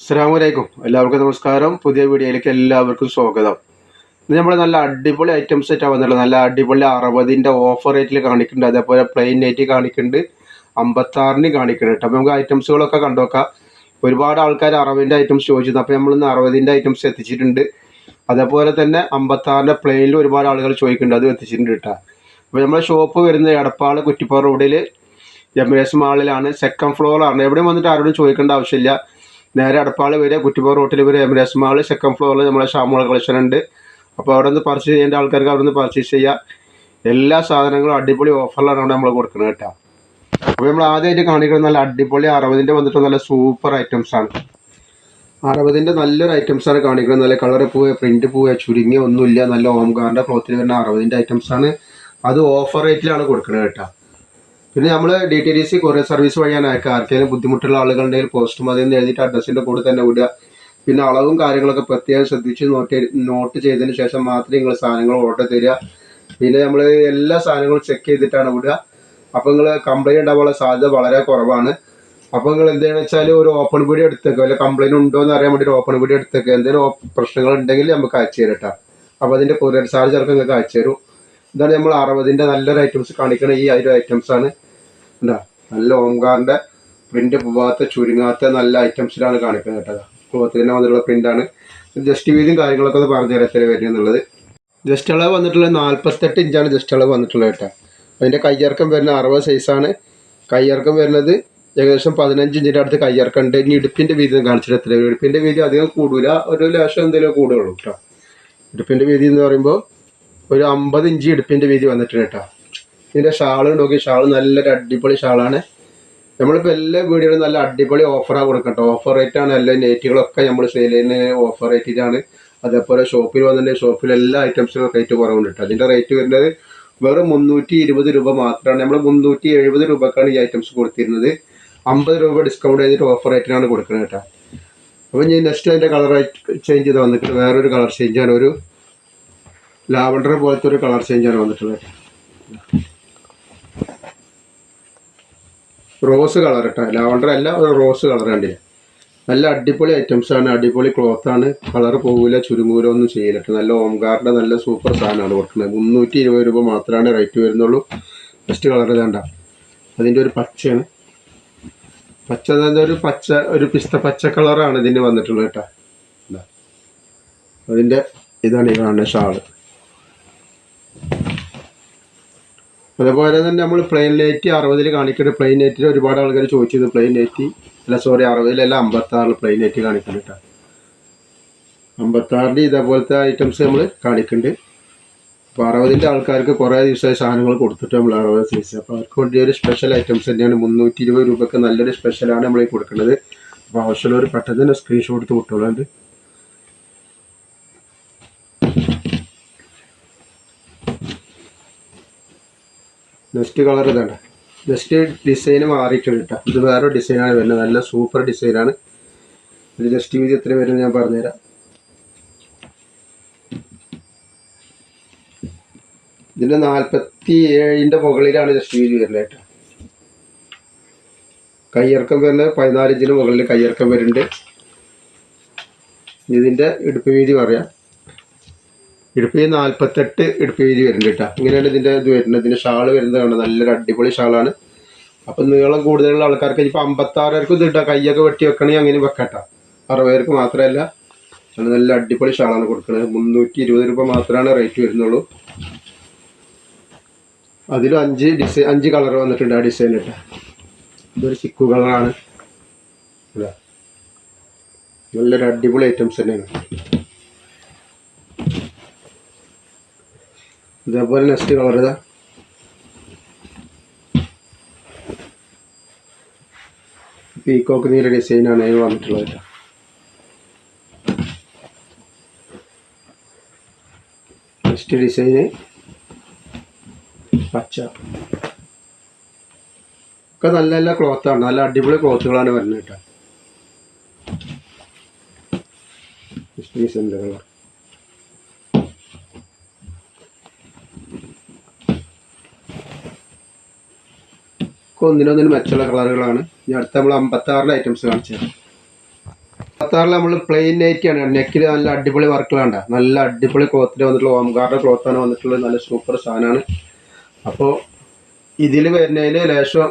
അസ്സാം വലൈക്കും എല്ലാവർക്കും നമസ്കാരം. പുതിയ വീഡിയോയിലേക്ക് എല്ലാവർക്കും സ്വാഗതം. ഇത് നമ്മൾ നല്ല അടിപൊളി ഐറ്റംസ് ആയിട്ടാണ് വന്നിട്ടുള്ളത് നല്ല അടിപൊളി അറുപതിന്റെ ഓഫർ റേറ്റിൽ കാണിക്കുന്നുണ്ട്. അതേപോലെ പ്ലെയിൻ റേറ്റ് കാണിക്കുന്നുണ്ട്. അമ്പത്താറിന് കാണിക്കുന്നുണ്ട് കേട്ടോ. അപ്പോൾ നമുക്ക് ഐറ്റംസുകളൊക്കെ കണ്ടുനോക്കാം. ഒരുപാട് ആൾക്കാർ അറുപതിന്റെ ഐറ്റംസ് ചോദിച്ചിരുന്നു. അപ്പോൾ നമ്മളിന്ന് അറുപതിന്റെ ഐറ്റംസ് എത്തിച്ചിട്ടുണ്ട്. അതേപോലെ തന്നെ അമ്പത്താറിന്റെ പ്ലെയിനിൽ ഒരുപാട് ആളുകൾ ചോദിക്കുന്നുണ്ട്. അത് എത്തിച്ചിട്ടുണ്ട് കേട്ടോ. അപ്പോൾ നമ്മുടെ ഷോപ്പ് വരുന്നത് എടപ്പാൾ കുറ്റിപ്പാറ റോഡിൽ എമിറേറ്റ്സ് മാളിലാണ് സെക്കൻഡ് ഫ്ലോറിലാണ് എവിടെയും വന്നിട്ട് ആരോടും ചോദിക്കേണ്ട ആവശ്യമില്ല. നേരെ അടപ്പാൾ വരെ കുറ്റിപ്പോ റോട്ടിൽ വരെ എമിറേറ്റ്സ് മാൾ സെക്കൻഡ് ഫ്ലോറിൽ നമ്മളെ ഷാമുള കളക്ഷൻ ഉണ്ട്. അപ്പോൾ അവിടെ നിന്ന് പർച്ചേസ് ചെയ്യേണ്ട ആൾക്കാർക്ക് അവിടെ നിന്ന് പർച്ചേസ് ചെയ്യുക എല്ലാ സാധനങ്ങളും അടിപൊളി ഓഫറിലാണ് അവിടെ നമ്മൾ കൊടുക്കുന്നത് കേട്ടോ. അപ്പോൾ നമ്മൾ ആദ്യമായിട്ട് കാണിക്കുന്നത് നല്ല അടിപൊളി അറുപതിന്റെ വന്നിട്ട് നല്ല സൂപ്പർ ഐറ്റംസ് ആണ്. അറുപതിന്റെ നല്ലൊരു ഐറ്റംസ് ആണ് കാണിക്കുന്നത്. നല്ല കളർ പോവുക പ്രിന്റ് പോവുക ചുരുങ്ങിയ ഒന്നുമില്ല. നല്ല ഓംകാറിന്റെ ക്ലോത്തിൽ വരുന്ന അറുപതിന്റെ ഐറ്റംസ് ആണ്. അത് ഓഫർ റേറ്റിലാണ് കൊടുക്കുന്നത് കേട്ടോ. പിന്നെ നമ്മൾ D T D C courier service വഴിയാണ് അയക്കുക ആർക്കെങ്കിലും ബുദ്ധിമുട്ടുള്ള ആളുകളുണ്ടെങ്കിൽ പോസ്റ്റ് മതി എന്ന് എഴുതിയിട്ട് അഡ്രസ്സിന്റെ കൂടെ തന്നെ വിടുക. പിന്നെ അളവും കാര്യങ്ങളൊക്കെ പ്രത്യേകം ശ്രദ്ധിച്ച് നോട്ട് നോട്ട് ചെയ്തതിന് ശേഷം മാത്രമേ നിങ്ങൾ സാധനങ്ങൾ ഓർഡർ തരിക. പിന്നെ നമ്മൾ എല്ലാ സാധനങ്ങളും ചെക്ക് ചെയ്തിട്ടാണ് വിടുക. അപ്പോൾ നിങ്ങൾ കംപ്ലൈന്റ് ഉണ്ടാവാനുള്ള സാധ്യത വളരെ കുറവാണ്. അപ്പോൾ നിങ്ങൾ എന്താണെന്ന് വെച്ചാൽ ഒരു ഓപ്പൺ വീഡിയോ എടുത്തേക്കുക അല്ലെങ്കിൽ കംപ്ലൈന്റ് ഉണ്ടോ എന്ന് അറിയാൻ വേണ്ടി ഒരു ഓപ്പൺ വീഡിയോ എടുത്തേക്കുക എന്തെങ്കിലും പ്രശ്നങ്ങൾ ഉണ്ടെങ്കിൽ നമുക്ക് അയച്ചു തരട്ടോ. അപ്പോൾ അതിന്റെ കൊറിയർ ചാർജ് ചിലപ്പോൾ നിങ്ങൾക്ക് അയച്ചു തരും. ഇതാണ് നമ്മൾ അറുപതിന്റെ നല്ലൊരു ഐറ്റംസ് കാണിക്കുന്ന ഈ ഒരു ഐറ്റംസ് ആണ്. എന്താ നല്ല ഓംകാറിന്റെ പ്രിന്റ് പോവാത്ത ചുരുങ്ങാത്ത നല്ല ഐറ്റംസിലാണ് കാണിക്കുന്നത് കേട്ടോ. ക്ലോത്തിന് വന്നിട്ടുള്ള പ്രിന്റാണ് ജസ്റ്റ് വീതിയും കാര്യങ്ങളൊക്കെ ഒന്ന് പറഞ്ഞു തരാം എത്ര വരും എന്നുള്ളത്. ജസ്റ്റ് അളവ് വന്നിട്ടുള്ളത് നാൽപ്പത്തെട്ട് ഇഞ്ചാണ് ജസ്റ്റ് അളവ് വന്നിട്ടുള്ളത് കേട്ടോ. അതിന്റെ കയ്യിറക്കം വരുന്ന അറുപത് സൈസാണ് കയ്യിറക്കം വരുന്നത് ഏകദേശം പതിനഞ്ച് ഇഞ്ചിന്റെ അടുത്ത് കയ്യിറക്കം ഉണ്ട്. ഇനി ഇടുപ്പിന്റെ വീതി കാണിച്ചിട്ട് എത്ര ഇടുപ്പിന്റെ വീതി അധികം കൂടില്ല ഒരു ലേശം എന്തെങ്കിലും കൂടുകയുള്ളൂ കേട്ടോ. ഇടുപ്പിന്റെ വീതി എന്ന് പറയുമ്പോൾ ഒരു അമ്പത് ഇഞ്ച് ഇടുപ്പിന്റെ വീതി വന്നിട്ടുണ്ട് കേട്ടോ. ഇതിന്റെ ഷാൾ നോക്കി ഷാൾ നല്ലൊരു അടിപൊളി ഷാളാണ്. നമ്മളിപ്പോൾ എല്ലാ വീടുകളും നല്ല അടിപൊളി ഓഫറാണ് കൊടുക്കട്ടോ. ഓഫർ റേറ്റാണ് എല്ലാ നെറ്റുകളൊക്കെ നമ്മൾ സെയിൽ ചെയ്യുന്ന ഓഫർ റേറ്റിലാണ് അതേപോലെ ഷോപ്പിൽ വന്നിട്ടുണ്ടെങ്കിൽ ഷോപ്പിൽ എല്ലാ ഐറ്റംസിനും റേറ്റ് കുറവുണ്ട് കേട്ടോ. അതിന്റെ റേറ്റ് വരുന്നത് വെറും മുന്നൂറ്റി ഇരുപത് രൂപ മാത്രമാണ്. നമ്മൾ മുന്നൂറ്റി എഴുപത് രൂപക്കാണ് ഈ ഐറ്റംസ് കൊടുത്തിരുന്നത്. അമ്പത് രൂപ ഡിസ്കൗണ്ട് ചെയ്തിട്ട് ഓഫർ റേറ്റിനാണ് കൊടുക്കുന്നത് കേട്ടോ. അപ്പോൾ ഞാൻ നെക്സ്റ്റ് അതിന്റെ കളർ ചേഞ്ച് ചെയ്ത് വന്നിട്ട് വേറൊരു കളർ ചേഞ്ചാണ് ഒരു ലാവണ്ടർ പോലത്തെ ഒരു കളർ ചേഞ്ചാണ് വന്നിട്ടുള്ളത്. റോസ് കളർ കേട്ടോ. ലാവണ്ടർ അല്ല ഒരു റോസ് കളർ കണ്ടില്ല നല്ല അടിപൊളി ഐറ്റംസ് ആണ്. അടിപൊളി ക്ലോത്ത് ആണ്. കളർ പോകില്ല ചുരുങ്ങൂല ഒന്നും ചെയ്യില്ല നല്ല ഓംകാറിന്റെ നല്ല സൂപ്പർ സാധനമാണ് കൊടുക്കുന്നത്. മുന്നൂറ്റി ഇരുപത് രൂപ മാത്രമാണ് റേറ്റ് വരുന്നുള്ളൂ. ബെസ്റ്റ് കളർ ഇതാണ്ട. അതിന്റെ ഒരു പച്ചയാണ്. പച്ച ഒരു പച്ച ഒരു പിസ്ത പച്ച കളറാണ് ഇതിന് വന്നിട്ടുള്ളത് കേട്ടോ. അതിന്റെ ഇതാണ് ഈ കാണുന്ന ഷാൾ. അതുപോലെ തന്നെ നമ്മൾ പ്ലെയിൻ ലൈറ്റ് അറുപതിൽ കാണിക്കുന്നത് പ്ലെയിൻ ലൈറ്റിൽ ഒരുപാട് ആൾക്കാർ ചോദിച്ചത് പ്ലെയിൻ ലൈറ്റ് അല്ല സോറി അറുപതിലല്ല അമ്പത്താറിൽ പ്ലെയിൻ ലൈറ്റ് കാണിക്കുന്നുണ്ട് കേട്ടോ അമ്പത്താറിന്റെ ഇതേപോലത്തെ ഐറ്റംസ് നമ്മൾ കാണിക്കുന്നുണ്ട്. അപ്പോൾ അറുപതിന്റെ ആൾക്കാർക്ക് കുറേ ദിവസമായി സാധനങ്ങൾ കൊടുത്തിട്ട് നമ്മൾ അറുപത് സൈസ് അപ്പോൾ അവർക്ക് വേണ്ടി ഒരു സ്പെഷ്യൽ ഐറ്റംസ് തന്നെയാണ് മുന്നൂറ്റി ഇരുപത് രൂപയ്ക്ക് നല്ലൊരു സ്പെഷ്യലാണ് നമ്മൾ കൊടുക്കുന്നത്. അപ്പോൾ ആവശ്യമുള്ളവർ പെട്ടെന്ന് തന്നെ സ്ക്രീൻഷോട്ട് വിട്ടോളുണ്ട് നെക്സ്റ്റ് കളർ ഇതാണ്. ബെസ്റ്റ് ഡിസൈൻ മാറിയിട്ടുണ്ട് കേട്ടോ ഇത് വേറെ ഡിസൈനാണ് വരുന്നത്. നല്ല സൂപ്പർ ഡിസൈനാണ് ഇത് ജസ്റ്റ് വീതി എത്ര വരുന്നത് ഞാൻ പറഞ്ഞുതരാം. ഇതിന്റെ നാൽപ്പത്തി ഏഴിന്റെ മുകളിലാണ് ജസ്റ്റ് വീതി വരുന്നത് കേട്ടോ. കയ്യിറക്കം വരുന്നത് പതിനാല് ഇഞ്ചിന് മുകളിൽ കയ്യിറക്കം വരുന്നുണ്ട്. ഇതിന്റെ ഇടുപ്പ് വീതി പറയാം. ഇടുപ്പ് നാൽപ്പത്തെട്ട് ഇടുപ്പ് വീതി വരുന്നുണ്ട് കേട്ടോ. ഇങ്ങനെയാണ് ഇതിന്റെ ഇത് വരുന്നത്. ഇതിന്റെ ഷാൾ വരുന്നത് കാണാം നല്ലൊരു അടിപൊളി ഷാളാണ്. അപ്പം നീളം കൂടുതലുള്ള ആൾക്കാർക്ക് ഇപ്പോൾ അമ്പത്താറുകാർക്ക് ഇത് ഇട്ടാൽ കയ്യൊക്കെ വെട്ടി വെക്കണമെങ്കിൽ അങ്ങനെ വെക്കട്ടോ പേർക്ക് മാത്രമല്ല. നല്ല അടിപൊളി ഷാളാണ് കൊടുക്കുന്നത് മുന്നൂറ്റി ഇരുപത് രൂപ മാത്രമാണ് റേറ്റ് വരുന്നുള്ളൂ. അതിലും അഞ്ച് ഡിസൈൻ അഞ്ച് കളർ വന്നിട്ടുണ്ട് ആ ഡിസൈൻ ഇട്ട ഇതൊരു ചിക്കു കളറാണ്. നല്ലൊരു അടിപൊളി ഐറ്റംസ് തന്നെയാണ്. ഇതേപോലെ നെക്സ്റ്റ് കളർ ഇതാ. പീക്കോക്ക് നീല ഡിസൈനാണ് അതിന് വന്നിട്ടുള്ളത് നെക്സ്റ്റ് ഡിസൈന് പച്ച. ഒക്കെ നല്ല നല്ല ക്ലോത്താണ് നല്ല അടിപൊളി ക്ലോത്തുകളാണ് വരുന്നത് കേട്ടോ. ഡിസൈന്റെ കളർ. ഒക്കെ ഒന്നിനൊന്നിന് മെച്ചമുള്ള കളറുകളാണ്. ഇനി അടുത്ത നമ്മൾ അമ്പത്താറിലെ ഐറ്റംസ് കാണിച്ചു തരാം. അമ്പത്താറിൽ നമ്മൾ പ്ലെയിൻ നൈറ്റിയാണ് നെക്കിൽ നല്ല അടിപൊളി വർക്കുകളുണ്ട നല്ല അടിപൊളി ക്ലോത്തിൽ വന്നിട്ടുള്ള ഓംഗാർഡ് ക്ലോത്താണ് വന്നിട്ടുള്ളത്. നല്ല സൂപ്പർ സാധനമാണ്. അപ്പോൾ ഇതിൽ വരുന്നതിൽ ലേശം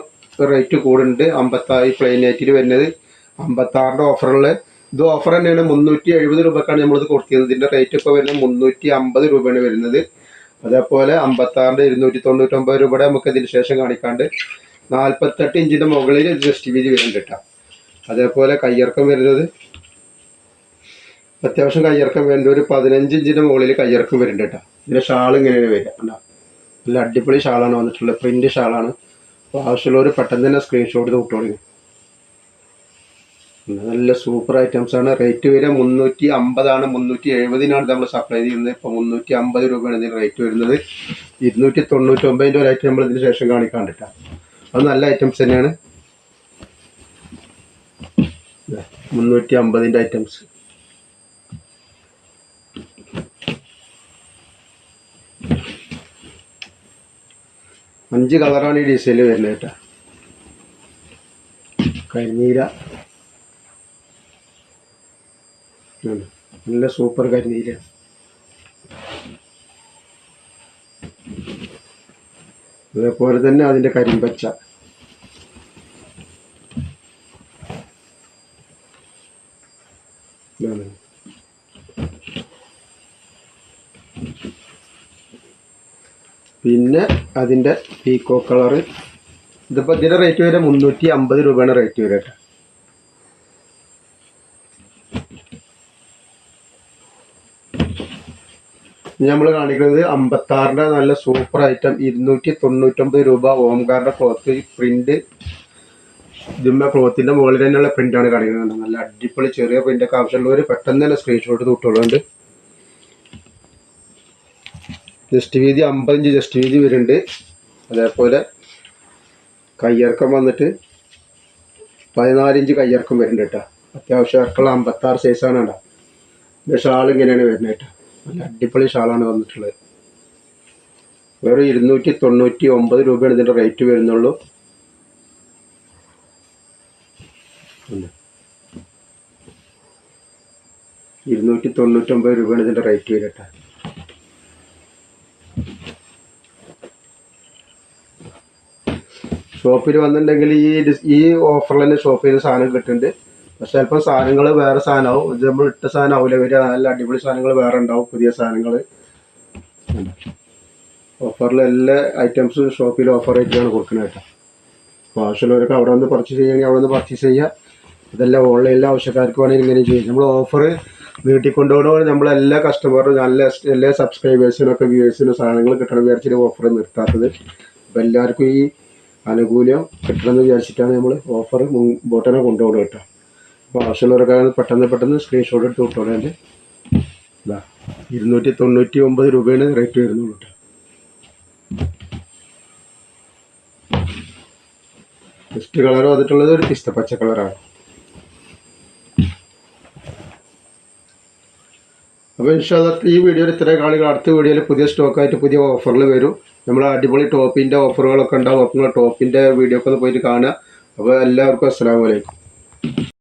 റേറ്റ് കൂടുന്നുണ്ട്. അമ്പത്താറ് പ്ലെയിൻ നൈറ്റിൽ വരുന്നത് അമ്പത്താറിന്റെ ഓഫറുള്ള ഇത് ഓഫർ തന്നെയാണ്. മുന്നൂറ്റി എഴുപത് രൂപക്കാണ് നമ്മളിത് കൊടുത്തിരുന്നത്. ഇതിന്റെ റേറ്റ് ഇപ്പോൾ വരുന്നത് മുന്നൂറ്റി അമ്പത് രൂപയാണ് വരുന്നത്. അതേപോലെ അമ്പത്താറിന്റെ ഇരുന്നൂറ്റി തൊണ്ണൂറ്റൊമ്പത് രൂപയുടെ നമുക്ക് ഇതിന് ശേഷം കാണിക്കാണ്ട് നാൽപ്പത്തെട്ട് ഇഞ്ചിന്റെ മുകളിൽ ഇത് ജസ്റ്റ് വീതി വരുന്നുണ്ട് കേട്ടോ. അതേപോലെ കയ്യിറക്കം വരുന്നത്. അത്യാവശ്യം കയ്യിറക്കം വരുന്നത് ഒരു പതിനഞ്ച് ഇഞ്ചിന്റെ മുകളിൽ കയ്യിറക്കം വരുന്നുണ്ട് കേട്ടോ. ഇതിന്റെ ഷാൾ ഇങ്ങനെയാണ് വരിക കണ്ടോ? നല്ല അടിപൊളി ഷാളാണ് വന്നിട്ടുള്ളത്. പ്രിന്റ് ഷാളാണ്. അപ്പോൾ ആവശ്യമുള്ളവർ പെട്ടെന്ന് തന്നെ സ്ക്രീൻഷോട്ട് തൊട്ടോളി നല്ല സൂപ്പർ ഐറ്റംസ് ആണ്. റേറ്റ് വരിക മുന്നൂറ്റി അമ്പതാണ് മുന്നൂറ്റി എഴുപതിനാണ് നമ്മൾ സപ്ലൈ ചെയ്യുന്നത്. ഇപ്പോൾ മുന്നൂറ്റി അമ്പത് രൂപയാണ് ഇതിന് റേറ്റ് വരുന്നത്. ഇരുന്നൂറ്റി തൊണ്ണൂറ്റി ഒമ്പതിന്റെ ഒരു ഐറ്റം നമ്മൾ ഇതിന് ശേഷം കാണിക്കാണ്ടിട്ടാ അത് നല്ല ഐറ്റംസ് തന്നെയാണ്. മുന്നൂറ്റി അമ്പതിന്റെ ഐറ്റംസ് അഞ്ച് കളറാണ് ഈ ഡിസൈനിൽ വരുന്നത് കേട്ടോ. കരിനീര നല്ല സൂപ്പർ കരിനീര അതേപോലെ തന്നെ അതിന്റെ കരിമ്പച്ച. പിന്നെ അതിന്റെ പീക്കോ കളറ്. ഇതിപ്പോൾ ഇതിന്റെ റേറ്റ് വരെ മുന്നൂറ്റി അമ്പത് രൂപയാണ് റേറ്റ് വരെ കേട്ടോ. നമ്മൾ കാണിക്കുന്നത് അമ്പത്താറിന്റെ നല്ല സൂപ്പർ ഐറ്റം ഇരുന്നൂറ്റി തൊണ്ണൂറ്റൊമ്പത് രൂപ ഓംകാറിന്റെ ക്ലോത്ത് പ്രിന്റ് ജുമ്മ ക്ലോത്തിന്റെ മുകളിൽ തന്നെയുള്ള പ്രിന്റാണ് കാണിക്കുന്നത്. നല്ല അടിപൊളി ചെറിയ പ്രിന്റൊക്കെ ആവശ്യമുള്ളവർ പെട്ടെന്ന് തന്നെ സ്ക്രീൻഷോട്ട് തൊട്ടുള്ളതുണ്ട് ജസ്റ്റ് വീതി അമ്പത് ഇഞ്ച് ജസ്റ്റ് വീതി വരുന്നുണ്ട്. അതേപോലെ കയ്യിറക്കം വന്നിട്ട് പതിനാലിഞ്ച് കയ്യിറക്കം വരുന്നുണ്ട് കേട്ടോ. അത്യാവശ്യം ഇറക്കുള്ള അമ്പത്താറ് സൈസാണ് കേട്ടോ. ഷാൾ ഇങ്ങനെയാണ് വരുന്നത് കേട്ടോ. നല്ല അടിപൊളി ഷാളാണ് വന്നിട്ടുള്ളത്. വെറും ഇരുന്നൂറ്റി തൊണ്ണൂറ്റി ഒമ്പത് രൂപയാണ് ഇതിന്റെ റേറ്റ് വരുന്നുള്ളൂ. ഇരുന്നൂറ്റി ഇരുന്നൂറ്റി തൊണ്ണൂറ്റൊമ്പത് രൂപയാണ് ഇതിന്റെ റേറ്റ് വരട്ടെ ഷോപ്പിൽ വന്നിട്ടുണ്ടെങ്കിൽ ഈ ഈ ഓഫറിൽ തന്നെ ഷോപ്പിൽ നിന്ന് സാധനം കിട്ടുന്നുണ്ട്. പക്ഷെ ചിലപ്പോൾ സാധനങ്ങൾ വേറെ സാധനമാവും. ഇത് നമ്മൾ ഇട്ട സാധനം ആവില്ല വരിക നല്ല അടിപൊളി സാധനങ്ങൾ വേറെ ഉണ്ടാവും പുതിയ സാധനങ്ങൾ. ഓഫറിൽ എല്ലാ ഐറ്റംസും ഷോപ്പിൽ ഓഫർ ആയിട്ടാണ് കൊടുക്കുന്നത് കേട്ടോ. അപ്പോൾ ആവശ്യമുള്ളവർക്ക് അവിടെ വന്ന് പർച്ചേസ് ചെയ്യുകയാണെങ്കിൽ അവിടെ നിന്ന് പർച്ചേസ് ചെയ്യുക. ഇതെല്ലാം ഓൺലൈനിലെ ആവശ്യക്കാർക്ക് വേണമെങ്കിൽ ഇങ്ങനെ ചെയ്യും. നമ്മൾ ഓഫർ വീട്ടിൽ കൊണ്ടുപോകണം നമ്മളെല്ലാ കസ്റ്റമറും നല്ല എല്ലാ സബ്സ്ക്രൈബേഴ്സിനും ഒക്കെ വ്യൂവേഴ്സിനും സാധനങ്ങൾ കിട്ടണം വിചാരിച്ചിട്ട് ഓഫർ നിർത്താത്തത്. അപ്പോൾ എല്ലാവർക്കും ഈ ആനുകൂല്യം കിട്ടണമെന്ന് വിചാരിച്ചിട്ടാണ് നമ്മൾ ഓഫർ മുമ്പോട്ടനെ കൊണ്ടുപോകണം കേട്ടോ. അപ്പോൾ ആവശ്യമുള്ളവരൊക്കെ പെട്ടെന്ന് പെട്ടെന്ന് സ്ക്രീൻഷോട്ട് എടുത്ത് വിട്ടോളേണ്ട ഇതാ ഇരുന്നൂറ്റി തൊണ്ണൂറ്റി ഒമ്പത് രൂപയാണ് റേറ്റ് വരുന്നുള്ളൂ കേട്ടോ. ഫസ്റ്റ് കളർ വന്നിട്ടുള്ളത് ഒരു പിസ്ത പച്ച കളറാണ് അപ്പോൾ ഇൻഷാദത്ത് ഈ വീഡിയോയിൽ ഇത്രയും കാണികൾ അടുത്ത വീഡിയോയിൽ പുതിയ സ്റ്റോക്കായിട്ട് പുതിയ ഓഫറിൽ വരും. നമ്മൾ അടിപൊളി ടോപ്പിന്റെ ഓഫറുകളൊക്കെ ഉണ്ടാവും. അപ്പോൾ ടോപ്പിന്റെ വീഡിയോ ഒക്കെ ഒന്ന് പോയിട്ട് കാണുക. അപ്പോൾ എല്ലാവർക്കും അസ്സാം വലൈക്കും